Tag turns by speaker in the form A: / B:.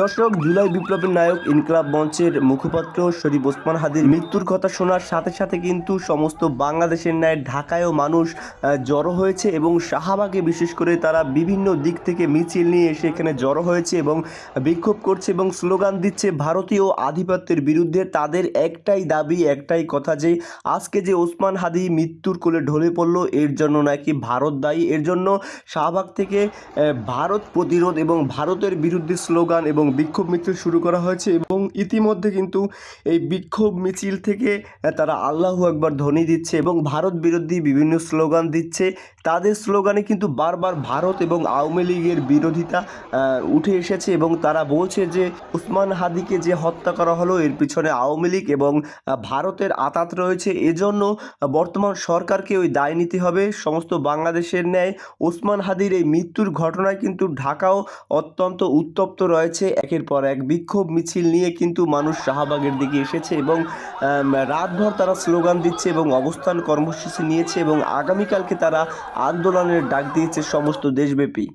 A: দর্শক, জুলাই বিপ্লবের নায়ক ইনকলাব মঞ্চের মুখপাত্র শরীফ ওসমান হাদির মৃত্যুর কথা শোনার সাথে সাথে কিন্তু সমস্ত বাংলাদেশের ন্যায় ঢাকায়ও মানুষ জড়ো হয়েছে এবং শাহবাগে বিশেষ করে তারা বিভিন্ন দিক থেকে মিছিল নিয়ে এসে এখানে জড়ো হয়েছে এবং বিক্ষোভ করছে এবং স্লোগান দিচ্ছে ভারতীয় আধিপত্যের বিরুদ্ধে। তাদের একটাই দাবি, একটাই কথা যে আজকে যে ওসমান হাদি মৃত্যুর কোলে ঢলে পড়ল, এর জন্য নাকি ভারত দায়ী? এর জন্য শাহবাগ থেকে ভারত প্রতিরোধ এবং ভারতের বিরুদ্ধে স্লোগান এবং বিক্ষোভ মিছিল শুরু করা হয়েছে এবং ইতিমধ্যে কিন্তু এই বিক্ষোভ মিছিল থেকে তারা আল্লাহ একবার ধ্বনি দিচ্ছে এবং ভারত বিরোধী বিভিন্ন স্লোগান দিচ্ছে। তাদের স্লোগানে কিন্তু বারবার ভারত এবং আওয়ামী লীগের বিরোধিতা উঠে এসেছে এবং তারা বলছে যে, উসমান হাদিকে যে হত্যা করা হলো, এর পিছনে আওয়ামী লীগ এবং ভারতের আতাত রয়েছে। এজন্য বর্তমান সরকারকে ওই দায় নিতে হবে। সমস্ত বাংলাদেশের ন্যায় ওসমান হাদির এই মৃত্যুর ঘটনায় কিন্তু ঢাকাও অত্যন্ত উত্তপ্ত রয়েছে একের পর এক বিক্ষোভ মিছিল নিয়ে কিন্তু মানুষ শাহবাগের দিকে এসেছে এবং রাতভর তারা স্লোগান দিচ্ছে এবং অবস্থান কর্মসূচি নিয়েছে এবং আগামীকালকে তারা আন্দোলনের ডাক দিয়েছে সমস্ত দেশব্যাপী।